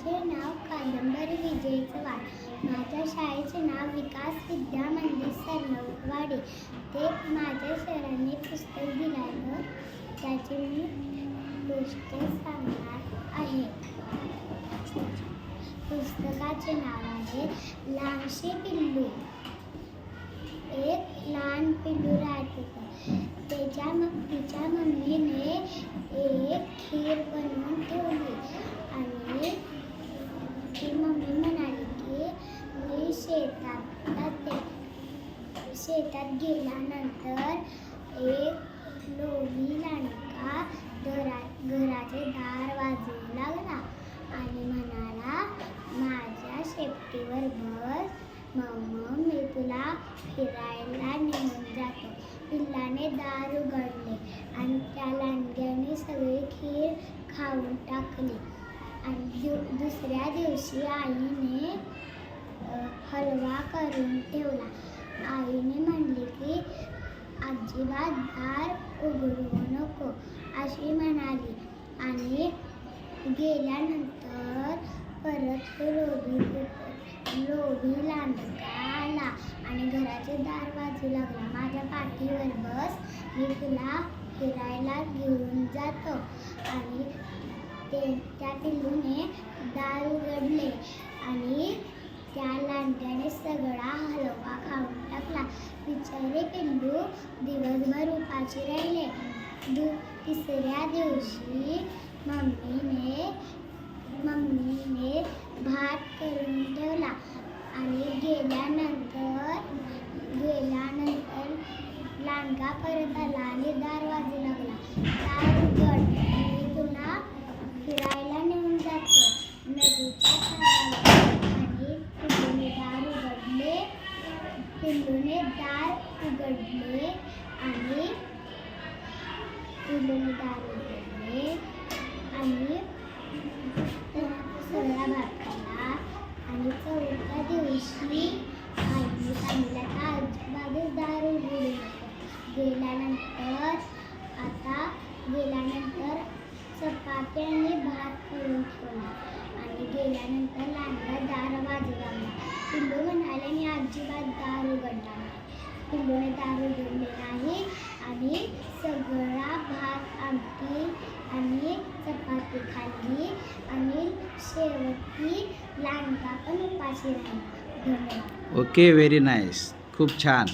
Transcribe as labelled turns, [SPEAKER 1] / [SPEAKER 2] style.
[SPEAKER 1] माझे नाव कादंबरी विजय चव्हाण माझ्या शाळेचे नाव विकास विद्या मंदिर सरनवाडे ते माझ्या सरांनी पुस्तक दिलं त्याचे मी गोष्ट सांगणार आहे. पुस्तकाचे नाव आहे लहानशी पिल्लू. एक लहान पिल्लू राहत होतं. त्याच्या मग तिच्या मम्मीने एक खीर बनवून ठेवली आणि ती मम्मी म्हणाली की मी शेतात शेतात गेल्यानंतर एक लोभी लांडका घरा घराचे दार वाजवू लागला आणि म्हणाला माझ्या शेपटीवर बस. मग मी तुला फिरायला नेऊन जातो. पिल्लाने दार उघडले आणि त्या लांडग्याने सगळी खीर खाऊन टाकली. आणि दु- दुसऱ्या दिवशी आईने हलवा करून ठेवला. आईने म्हणले की अजिबात दार उघडू नको अशी म्हणाली. आणि गेल्यानंतर परत तो लोभी लोभी लांडका आला आणि घराचे दार वाजू लागला. माझ्या पाठीवर बस मी तुला फिरायला घेऊन जातो. आणि ते त्या पिल्लूने दार उघडले. त्या सगळा हलवा खाऊन टाकला. बिचारे पिल्लू दिवसभर उपाशी राहिले. दु तिसऱ्या दिवशी मम्मीने मम्मीने भात करून ठेवला. आणि गेल्यानंतर गेल्यानंतर लांडगा परत आला आणि दार वाजू लागला. दार उघड मी तुला फिरायला नेऊन जातो नदीच्या काठावर आणि पिल्लूने दार उघडले पिल्लूने दार उघडले आणि पिल्लूने दार उघडले आणि सगळ्या भात आणि चौथ्या दिवशी आईने सांगितलं का आजूबाजूस दार उघडू गेल्यानंतर आता गेल्यानंतर चपाती आणि भात करून ठेवला. आणि गेल्यानंतर लांडगा दार वाजू लागला पिल्लू म्हणाले मी अजिबात दार उघडला नाही. पिल्लूने दार उघडले नाही आणि सगळा भात आमटी आणि चपाती खाल्ली आणि शेवटी लांडगा पण उपाशी राहिला.
[SPEAKER 2] Okay very nice. खूप छान.